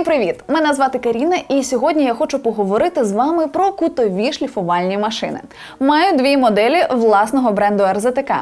Всім привіт! Мене звати Каріна, і сьогодні я хочу поговорити з вами про кутові шліфувальні машини. Маю дві моделі власного бренду РЗТК.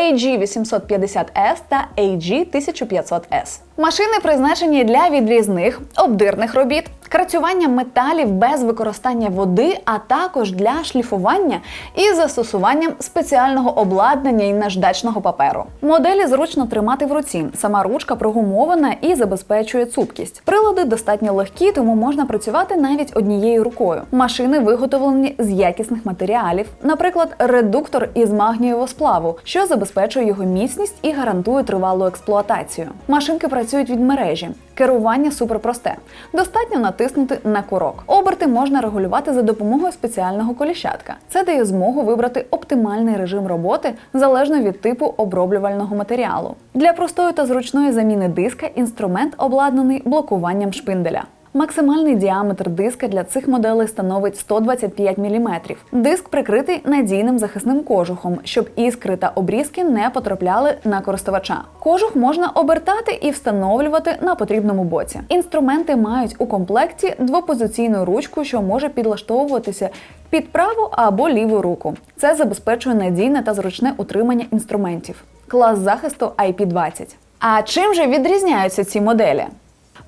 AG850S та AG1500S. Машини призначені для відрізних обдирних робіт, крацювання металів без використання води, а також для шліфування із застосуванням спеціального обладнання і наждачного паперу. Моделі зручно тримати в руці. Сама ручка прогумована і забезпечує цупкість. Прилади достатньо легкі, тому можна працювати навіть однією рукою. Машини виготовлені з якісних матеріалів, наприклад, редуктор із магнієвого сплаву, що забезпечує його міцність і гарантує тривалу експлуатацію. Машинки працюють від мережі. Керування суперпросте. Достатньо натиснути на курок. Оберти можна регулювати за допомогою спеціального коліщатка. Це дає змогу вибрати оптимальний режим роботи залежно від типу оброблювального матеріалу. Для простої та зручної заміни диска інструмент обладнаний блокуванням шпинделя. Максимальний діаметр диска для цих моделей становить 125 мм. Диск прикритий надійним захисним кожухом, щоб іскри та обрізки не потрапляли на користувача. Кожух можна обертати і встановлювати на потрібному боці. Інструменти мають у комплекті двопозиційну ручку, що може підлаштовуватися під праву або ліву руку. Це забезпечує надійне та зручне утримання інструментів. Клас захисту IP20. А чим же відрізняються ці моделі?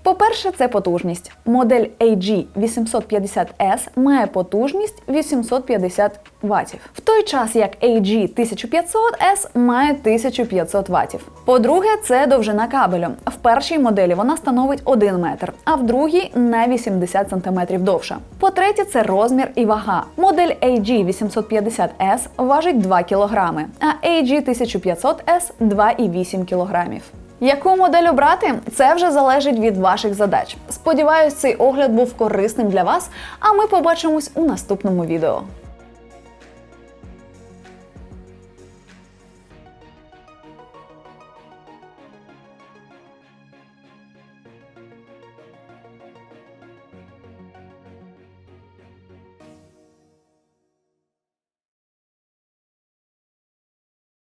По-перше, це потужність. Модель AG850S має потужність 850 Вт, в той час як AG1500S має 1500 Вт. По-друге, це довжина кабелю. В першій моделі вона становить 1 метр, а в другій на 80 см довша. По-третє, це розмір і вага. Модель AG850S важить 2 кг, а AG1500S 2,8 кг. Яку модель обрати? Це вже залежить від ваших задач. Сподіваюсь, цей огляд був корисним для вас, а ми побачимось у наступному відео.